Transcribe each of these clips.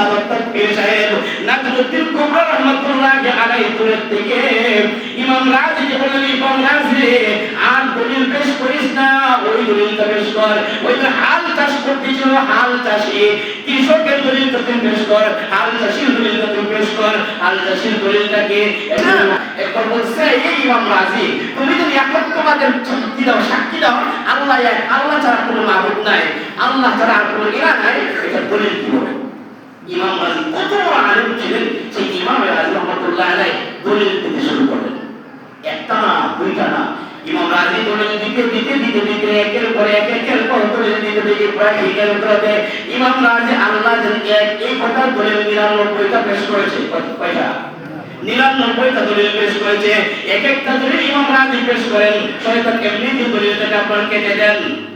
উস্তাদ অর্থাৎ সাহেব নাজমুদ্দিন কুবরা রহমাতুল্লাহ আলাইহি তুরের থেকে। ইমাম রাজি কে ইমাম রাজি আর দলিল পেশ করিস না ওই দলিলটা পেশ কর। ওই যে হাল চাষ করতেছিল হাল চাষি কৃষকের দলিলটা তুই পেশ কর হাল চাষির দলিলটা তুই পেশ কর। হাল চাষির দলিলটাকে একবার বলছে এই ইমাম রাজি তুমি যদি একত্ববাদের সাক্ষী দাও সাক্ষী দাও আল্লাহ এক আল্লাহ ছাড়া কোনো মাবুদ নাই আল্লাহ ছাড়া আর কোনো ইলা নাই এটা দলিল কি ইমাম রাজি কত আলেম ছিলেন, সেই ইমাম রাজি রহমতুল্লাহ আলাই দলিল দিতে শুরু করলেন একটা না, দুইটা না। ইমাম রাজি দলিল দিতে দিতে দিতে দিতে, একের পর এক, একের পর দলিল দিতে দিতে প্রায় একের উত্তর ইমাম রাজি, আল্লাহ এক, এই কথা দলিল নিরানব্বইটা পেশ করেছে। কয়টা? নিরানব্বইটা দলিল পেশ করেছে। এক একটা দলিল ইমাম রাজি পেশ করেন। শয়তান এমনিতে দলিলটাকে আপনার কেটে দেন।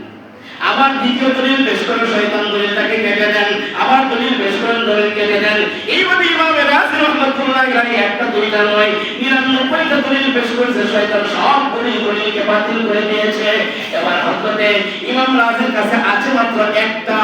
আবার দ্বিতীয় দলিল পেশ করে শয়তান দলিলটাকে কেটে দেন, আবার দলিল পেশ করেন দলিল কেটে দেন। এইভাবে ইমামে রাজি রহমতুল্লাহ আলাইহি একটা দুইটা নয়, নিরানব্বইটা দলিল পেশ করেছে, শয়তান সব দলিল দলিলকে বাতিল করে দিয়েছে। এবার হযরতে ইমাম রাজির কাছে আছে মাত্র একটা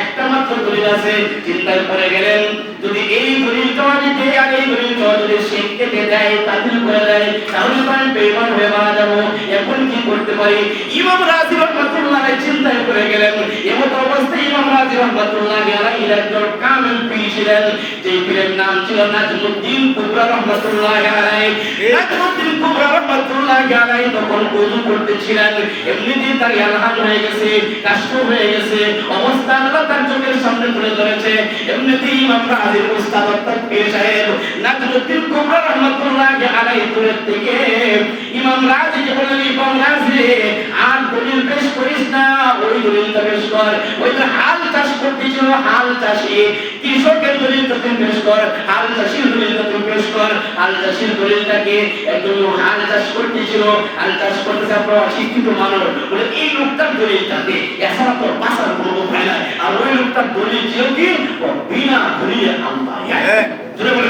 একটা মাত্র দলিল আছে, চিন্তায় পড়ে গেলেন, যদি এই দলিলটা আমি দেই আর এই দলিলটা যদি শেখ কেটে দেয়, বাতিল করে দেয়, তাহলে তো আমি বেঈমান হয়ে মারা যাব এখন কি করতে পারি ইমাম রাজি রহমাতুল্লাহ চিন্তায় পড়ে গেলেন। এমত অবস্থায় ইমাম রাজি রহমাতুল্লাহ আলাইহি একজন কামেল পীর ছিলেন যে পীরের নাম ছিল নাজমুদ্দিন কুবরা রহমাতুল্লাহ আলাইহি। নাজমুদ্দিন কুবরা রহমাতুল্লাহ আলাইহি তখন ওযু করতেছিলেন। এমনিতেই তার ইয়ালহান হয়ে গেছে কষ্ট হয়ে গেছে। অবস্থা আল্লাহ তার চোখের সামনে তুলে ধরেছে। এমনিতেই ইমাম উস্তাদ অর্থাৎ পীর সাহেব নাজমুদ্দিন কুবরা রহমাতুল্লাহ আলাইহি থেকে ইমাম রাজিকে বললেন ইমাম রাজি আর দলিল পেশ করিস না ওই দলিলটা পেশ কর। ওই যে হাল চাষ করতেছিল হাল চাষি। কৃষকের দলিলটা তুই পেশ কর হাল চাষির দলিলটা তুই পেশ কর। হাল চাষির দলিলটাকে একজন হাল চাষ করতেছিল হাল চাষ করতেছে আপনার অশিক্ষিত মানুষ বলে এই লোকটার দলিলটাকে এছাড়া তো বাঁচার কোনো উপায় নাই। আর ওই লোকটার দলিল ছিল কি? বিনা দলিলে আল্লাহ। এক। জোরে বলেন।